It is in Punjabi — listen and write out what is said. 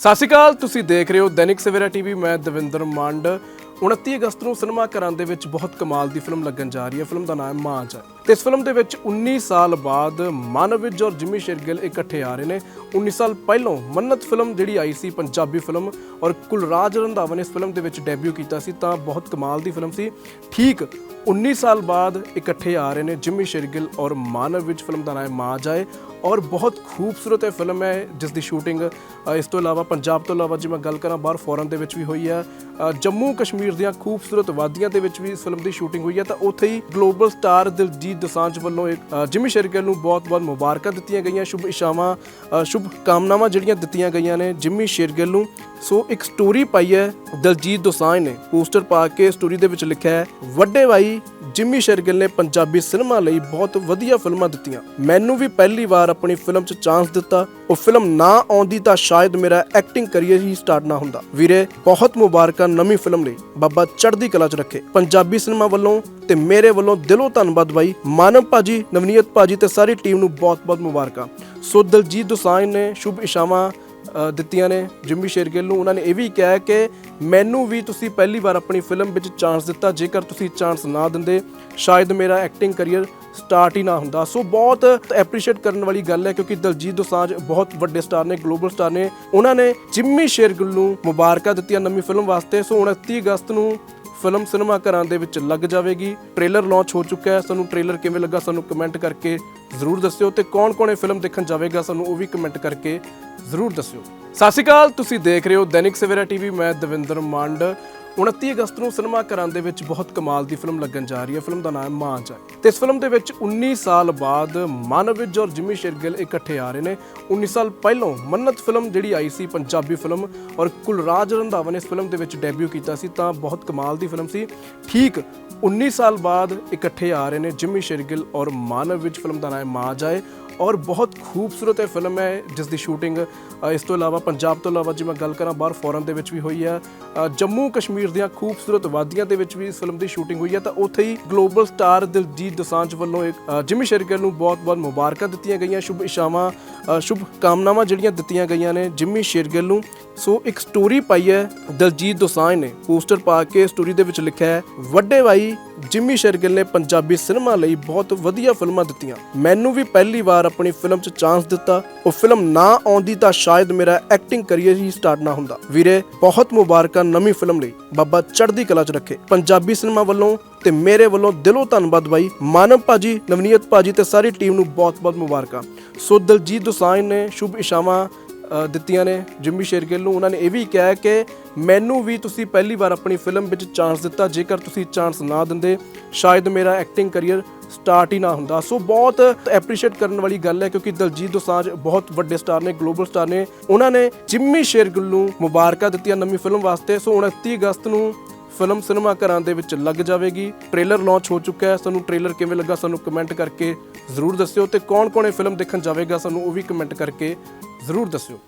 ਸਤਿ ਸ਼੍ਰੀ ਅਕਾਲ, ਤੁਸੀਂ ਦੇਖ ਰਹੇ ਹੋ ਦੈਨਿਕ ਸਵੇਰਾ ਟੀਵੀ, ਮੈਂ ਦਵਿੰਦਰ ਮੰਡ। 29 ਅਗਸਤ ਨੂੰ ਸਿਨੇਮਾ ਘਰਾਂ ਦੇ ਵਿੱਚ ਬਹੁਤ ਕਮਾਲ ਦੀ ਫਿਲਮ ਲੱਗਣ ਜਾ ਰਹੀ ਹੈ। ਫਿਲਮ ਦਾ ਨਾਮ ਹੈ ਮਾਂਚ ਹੈ। ਤੇ ਇਸ ਫਿਲਮ ਦੇ ਵਿੱਚ 19 ਸਾਲ ਬਾਅਦ ਮਾਨਵਿਜ ਔਰ ਜਿਮੀ ਸ਼ੇਰਗਿੱਲ ਇਕੱਠੇ ਆ ਰਹੇ ਨੇ। 19 ਸਾਲ ਪਹਿਲਾਂ ਮੰਨਤ ਫਿਲਮ ਜਿਹੜੀ ਆਈ ਸੀ, ਪੰਜਾਬੀ ਫਿਲਮ, ਔਰ ਕੁਲਰਾਜ ਰੰਧਾਵਾ ਨੇ ਇਸ ਫਿਲਮ ਦੇ ਵਿੱਚ ਡੈਬਿਊ ਕੀਤਾ ਸੀ, ਤਾਂ ਬਹੁਤ ਕਮਾਲ ਦੀ ਫਿਲਮ ਸੀ। ਠੀਕ 19 ਸਾਲ ਬਾਅਦ ਇਕੱਠੇ ਆ ਰਹੇ ਨੇ ਜਿਮੀ ਸ਼ੇਰਗਿੱਲ ਔਰ ਮਾਨਵ ਵਿੱਚ ਫਿਲਮ ਦਾ ਨਾਮ ਹੈ ਮਾਂ ਜਾਏ ਔਰ ਬਹੁਤ ਖੂਬਸੂਰਤ ਇਹ ਫਿਲਮ ਹੈ ਜਿਸ ਦੀ ਸ਼ੂਟਿੰਗ ਇਸ ਤੋਂ ਇਲਾਵਾ ਪੰਜਾਬ ਤੋਂ ਇਲਾਵਾ ਜੇ ਮੈਂ ਗੱਲ ਕਰਾਂ ਬਾਹਰ ਫੋਰਨ ਦੇ ਵਿੱਚ ਵੀ ਹੋਈ ਹੈ। ਜੰਮੂ ਕਸ਼ਮੀਰ ਦੀਆਂ ਖੂਬਸੂਰਤ ਵਾਦੀਆਂ ਦੇ ਵਿੱਚ ਵੀ ਇਸ ਫਿਲਮ ਦੀ ਸ਼ੂਟਿੰਗ ਹੋਈ ਹੈ ਤਾਂ ਉੱਥੇ ਹੀ ਗਲੋਬਲ ਸਟਾਰ ਦਿਲਜੀਤ ਦੋਸਾਂਝ ਵੱਲੋਂ ਇੱਕ ਅ, ਜਿਮੀ ਸ਼ੇਰਗਿੱਲ ਨੂੰ ਬਹੁਤ-ਬਹੁਤ ਮੁਬਾਰਕਾਂ ਦਿੱਤੀਆਂ ਗਈਆਂ ਸ਼ੁਭ ਇਸ਼ਾਵਾਂ ਸ਼ੁਭ ਕਾਮਨਾਵਾਂ ਜਿਹੜੀਆਂ ਦਿੱਤੀਆਂ ਗਈਆਂ ਨੇ ਜਿਮੀ ਸ਼ੇਰਗਿੱਲ ਨੂੰ। ਸੋ ਇੱਕ ਸਟੋਰੀ ਪਾਈ ਹੈ ਦਿਲਜੀਤ ਦੋਸਾਂਝ ਨੇ ਪੋਸਟਰ ਪਾ ਕੇ ਸਟੋਰੀ ਦੇ ਵਿੱਚ ਲਿਖਿਆ ਹੈ ਵੱਡੇ ਭਾਈ ਜਿਮੀ ਸ਼ੇਰਗਿੱਲ ਨੇ ਪੰਜਾਬੀ ਸਿਨੇਮਾ ਲਈ ਬਹੁਤ ਵਧੀਆ ਫਿਲਮਾਂ ਦਿੱਤੀਆਂ। ਮੈਨੂੰ ਵੀ ਪਹਿਲੀ ਵਾਰ ਆਪਣੀ ਫਿਲਮ 'ਚ ਚਾਂਸ ਦਿੱਤਾ, ਉਹ ਫਿਲਮ ਨਾ ਆਉਂਦੀ ਤਾਂ ਸ਼ਾਇਦ ਮੇਰਾ ਐਕਟਿੰਗ ਕੈਰੀਅਰ ਹੀ ਸਟਾਰਟ ਨਾ ਹੁੰਦਾ। ਵੀਰੇ, ਬਹੁਤ ਮੁਬਾਰਕਾਂ ਨਵੀਂ ਫਿਲਮ ਲਈ ਬਾਬਾ ਚੜ੍ਹਦੀ ਕਲਾ 'ਚ ਰੱਖੇ। ਪੰਜਾਬੀ ਸਿਨੇਮਾ ਵੱਲੋਂ ਤੇ ਮੇਰੇ ਵੱਲੋਂ ਦਿਲੋਂ ਧੰਨਵਾਦ ਬਾਈ ਮਾਨਵ ਭਾਜੀ, ਨਵਨੀਤ ਭਾਜੀ ਤੇ ਸਾਰੀ ਟੀਮ ਨੂੰ ਬਹੁਤ-ਬਹੁਤ ਮੁਬਾਰਕਾਂ। ਸੋ ਦਲਜੀਤ ਦੋਸਾਂਝ ਨੇ ਸ਼ੁਭ ਇਸ਼ਾਵਾਂ ਦਿੱਤੀਆਂ ਨੇ, ਜਿੰਮੀ ਸ਼ੇਰਗਿੱਲ ਨੂੰ। ਉਹਨਾਂ ਨੇ ਇਹ ਵੀ ਕਿਹਾ ਕਿ ਮੈਨੂੰ ਵੀ ਤੁਸੀਂ ਪਹਿਲੀ ਵਾਰ ਆਪਣੀ ਫਿਲਮ ਵਿੱਚ ਚਾਂਸ ਦਿੱਤਾ, ਜੇਕਰ ਤੁਸੀਂ ਚਾਂਸ ਨਾ ਦਿੰਦੇ, ਸ਼ਾਇਦ ਮੇਰਾ ਐਕਟਿੰਗ ਕਰੀਅਰ ਸਟਾਰਟ ਹੀ ਨਾ ਹੁੰਦਾ। ਸੋ ਬਹੁਤ ਐਪਰੀਸ਼ੀਏਟ ਕਰਨ ਵਾਲੀ ਗੱਲ ਹੈ ਕਿਉਂਕਿ ਦਲਜੀਤ ਦੋਸਾਂਝ ਬਹੁਤ ਵੱਡੇ ਸਟਾਰ ਨੇ ਗਲੋਬਲ ਸਟਾਰ ਨੇ। ਉਹਨਾਂ ਨੇ ਜਿੰਮੀ ਸ਼ੇਰਗਿੱਲ ਨੂੰ ਮੁਬਾਰਕਾਂ ਦਿੱਤੀਆਂ ਨਵੀਂ ਫਿਲਮ ਵਾਸਤੇ। ਸੋ 29 ਅਗਸਤ ਨੂੰ ਫਿਲਮ ਸਿਨੇਮਾ ਘਰਾਂ ਦੇ ਵਿੱਚ ਲੱਗ ਜਾਵੇਗੀ। ਟ੍ਰੇਲਰ ਲਾਂਚ ਹੋ ਚੁੱਕਾ ਹੈ। ਸਾਨੂੰ ਟ੍ਰੇਲਰ ਕਿਵੇਂ ਲੱਗਾ ਸਾਨੂੰ ਕਮੈਂਟ ਕਰਕੇ ਜ਼ਰੂਰ ਦੱਸਿਓ ਤੇ ਕੌਣ-ਕੌਣ ਇਹ ਫਿਲਮ ਦੇਖਣ ਜਾਵੇਗਾ ਸਾਨੂੰ ਉਹ ਵੀ ਕਮੈਂਟ ਕਰਕੇ ਜ਼ਰੂਰ ਦੱਸਿਓ। ਸਤਿ ਸ਼੍ਰੀ ਅਕਾਲ, ਤੁਸੀਂ ਦੇਖ ਰਹੇ ਹੋ ਦੈਨਿਕ ਸਵੇਰਾ ਟੀਵੀ, ਮੈਂ ਦਵਿੰਦਰ ਮੰਡ। 29 ਅਗਸਤ ਨੂੰ ਸਿਨੇਮਾ ਘਰਾਂ ਦੇ ਵਿੱਚ ਬਹੁਤ ਕਮਾਲ ਦੀ ਫਿਲਮ ਲੱਗਣ ਜਾ ਰਹੀ ਹੈ। ਫਿਲਮ ਦਾ ਨਾਮ ਮਾਂ ਹੈ ਤੇ ਇਸ ਫਿਲਮ ਦੇ ਵਿੱਚ 19 ਸਾਲ ਬਾਅਦ ਮਾਨਵਿਜ ਔਰ ਜਿਮੀ ਸ਼ੇਰਗਿੱਲ ਇਕੱਠੇ ਆ ਰਹੇ ਨੇ। 19 ਸਾਲ ਪਹਿਲਾਂ ਮੰਨਤ ਫਿਲਮ ਜਿਹੜੀ ਆਈ ਸੀ, ਪੰਜਾਬੀ ਫਿਲਮ, ਔਰ ਕੁਲਰਾਜ ਰੰਧਾਵਾ ਨੇ ਇਸ ਫਿਲਮ ਦੇ ਵਿੱਚ ਡੈਬਿਊ ਕੀਤਾ ਸੀ, ਤਾਂ ਬਹੁਤ ਕਮਾਲ ਦੀ ਫਿਲਮ ਸੀ। ਠੀਕ 19 ਸਾਲ ਬਾਅਦ ਇਕੱਠੇ ਆ ਰਹੇ ਨੇ ਜਿਮੀ ਸ਼ੇਰਗਿੱਲ ਔਰ ਮਾਨਵ ਵਿੱਚ ਫਿਲਮ ਦਾ ਨਾਮ ਹੈ ਮਾਂ ਜਾਏ। ਔਰ ਬਹੁਤ ਖੂਬਸੂਰਤ ਇਹ ਫਿਲਮ ਹੈ ਜਿਸ ਦੀ ਸ਼ੂਟਿੰਗ ਇਸ ਤੋਂ ਇਲਾਵਾ ਪੰਜਾਬ ਤੋਂ ਇਲਾਵਾ ਜੇ ਮੈਂ ਗੱਲ ਕਰਾਂ ਬਾਹਰ ਫੋਰਨ ਦੇ ਵਿੱਚ ਵੀ ਹੋਈ ਹੈ। ਜੰਮੂ ਕਸ਼ਮੀਰ ਦੀਆਂ ਖੂਬਸੂਰਤ ਵਾਦੀਆਂ ਦੇ ਵਿੱਚ ਵੀ ਇਸ ਫਿਲਮ ਦੀ ਸ਼ੂਟਿੰਗ ਹੋਈ ਹੈ ਤਾਂ ਉੱਥੇ ਹੀ ਗਲੋਬਲ ਸਟਾਰ ਦਿਲਜੀਤ ਦੋਸਾਂਝ ਵੱਲੋਂ ਇੱਕ ਅ, ਜਿਮੀ ਸ਼ੇਰਗਿੱਲ ਨੂੰ ਬਹੁਤ-ਬਹੁਤ ਮੁਬਾਰਕਾਂ ਦਿੱਤੀਆਂ ਗਈਆਂ ਸ਼ੁਭ ਇਸ਼ਾਵਾਂ ਸ਼ੁਭ ਕਾਮਨਾਵਾਂ ਜਿਹੜੀਆਂ ਦਿੱਤੀਆਂ ਗਈਆਂ ਨੇ ਜਿਮੀ ਸ਼ੇਰਗਿੱਲ ਨੂੰ। ਸੋ ਇੱਕ ਸਟੋਰੀ ਪਾਈ ਹੈ ਦਿਲਜੀਤ ਦੋਸਾਂਝ ਨੇ ਪੋਸਟਰ ਪਾ ਕੇ ਸਟੋਰੀ ਦੇ ਵਿੱਚ ਲਿਖਿਆ ਹੈ ਵੱਡੇ ਭਾਈ ਜਿਮੀ ਸ਼ੇਰਗਿੱਲ ਨੇ ਪੰਜਾਬੀ ਸਿਨੇਮਾ ਲਈ ਬਹੁਤ ਵਧੀਆ ਫਿਲਮਾਂ ਦਿੱਤੀਆਂ। ਮੈਨੂੰ ਵੀ ਪਹਿਲੀ ਵਾਰ ਆਪਣੀ ਫਿਲਮ 'ਚ ਚਾਂਸ ਦਿੱਤਾ। ਉਹ ਫਿਲਮ ਨਾ ਆਉਂਦੀ ਤਾਂ ਸ਼ਾਇਦ ਮੇਰਾ ਐਕਟਿੰਗ ਕੈਰੀਅਰ ਹੀ ਸਟਾਰਟ ਨਾ ਹੁੰਦਾ। ਵੀਰੇ, ਬਹੁਤ ਮੁਬਾਰਕਾਂ ਨਵੀਂ ਫਿਲਮ ਲਈ। ਬਾਬਾ ਚੜ੍ਹਦੀ ਕਲਾ 'ਚ ਰੱਖੇ। ਪੰਜਾਬੀ ਸਿਨੇਮਾ ਵੱਲੋਂ ਤੇ ਮੇਰੇ ਵੱਲੋਂ ਦਿਲੋਂ ਧੰਨਵਾਦ ਬਾਈ। ਮਾਨਵ ਭਾਜੀ, ਨਵਨੀਤ ਭਾਜੀ ਤੇ ਸਾਰੀ ਟੀਮ ਨੂੰ ਬਹੁਤ-ਬਹੁਤ ਮੁਬਾਰਕਾਂ। ਸੋ ਦਲਜੀਤ ਦੋਸਾਂਝ ਨੇ ਸ਼ੁਭ ਇਸ਼ਾਵਾਂ ਦਿੱਤੀਆਂ ਨੇ ਜਿੰਮੀ ਸ਼ੇਰਗਿੱਲ ਨੂੰ। ਉਹਨਾਂ ਨੇ ਇਹ ਵੀ ਕਿਹਾ ਕਿ ਮੈਨੂੰ ਵੀ ਤੁਸੀਂ ਪਹਿਲੀ ਵਾਰ ਆਪਣੀ ਫਿਲਮ ਵਿੱਚ ਚਾਂਸ ਦਿੱਤਾ, ਜੇਕਰ ਤੁਸੀਂ ਚਾਂਸ ਨਾ ਦਿੰਦੇ, ਸ਼ਾਇਦ ਮੇਰਾ ਐਕਟਿੰਗ ਕੈਰੀਅਰ ਸਟਾਰਟ ਹੀ ਨਾ ਹੁੰਦਾ। ਸੋ ਬਹੁਤ ਐਪਰੀਸ਼ੀਏਟ ਕਰਨ ਵਾਲੀ ਗੱਲ ਹੈ, ਕਿਉਂਕਿ ਦਲਜੀਤ ਦੋਸਾਂਝ ਬਹੁਤ ਵੱਡੇ ਸਟਾਰ ਨੇ ਗਲੋਬਲ ਸਟਾਰ ਨੇ। ਉਹਨਾਂ ਨੇ ਜਿੰਮੀ ਸ਼ੇਰਗਿੱਲ ਨੂੰ ਮੁਬਾਰਕਾਂ ਦਿੱਤੀਆਂ ਨਵੀਂ ਫਿਲਮ ਵਾਸਤੇ। ਸੋ 29 ਅਗਸਤ ਨੂੰ ਫਿਲਮ ਸਿਨੇਮਾ ਘਰਾਂ ਦੇ ਵਿੱਚ ਲੱਗ ਜਾਵੇਗੀ। ਟ੍ਰੇਲਰ ਲਾਂਚ ਹੋ ਚੁੱਕਾ ਹੈ। ਸਾਨੂੰ ਟ੍ਰੇਲਰ ਕਿਵੇਂ ਲੱਗਾ ਸਾਨੂੰ ਕਮੈਂਟ ਕਰਕੇ ਜ਼ਰੂਰ ਦੱਸਿਓ ਤੇ ਕੌਣ-ਕੌਣ ਇਹ ਫਿਲਮ ਦੇਖਣ ਜਾਵੇਗਾ, ਸਾਨੂੰ ਉਹ ਵੀ ਕਮੈਂਟ ਕਰਕੇ ਜ਼ਰੂਰ ਦੱਸਿਓ।